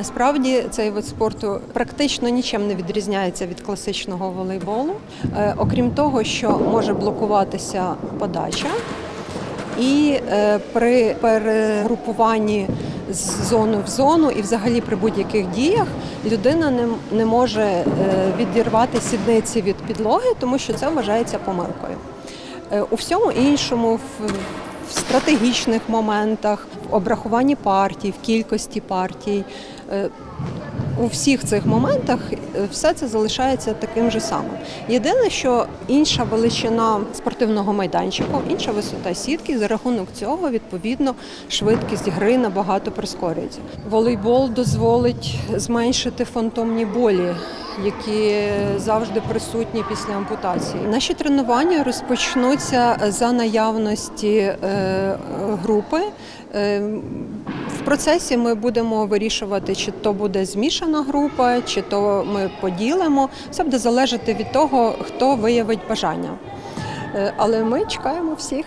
Насправді цей вид спорту практично нічим не відрізняється від класичного волейболу, Е, окрім того, що може блокуватися подача, і е, при перегрупуванні з зони в зону і взагалі при будь-яких діях людина не, може е, відірвати сідниці від підлоги, тому що це вважається помилкою. У всьому іншому, в стратегічних моментах, обрахуванні партій, в кількості партій, е, у всіх цих моментах е, все це залишається таким же самим. Єдине, що інша величина спортивного майданчику, інша висота сітки, за рахунок цього відповідно швидкість гри набагато прискорюється. Волейбол дозволить зменшити фантомні болі. Які завжди присутні після ампутації. Наші тренування розпочнуться за наявності е, групи. Е, в процесі ми будемо вирішувати, чи то буде змішана група, чи то ми поділимо. Все буде залежати від того, хто виявить бажання. Е, Але ми чекаємо всіх.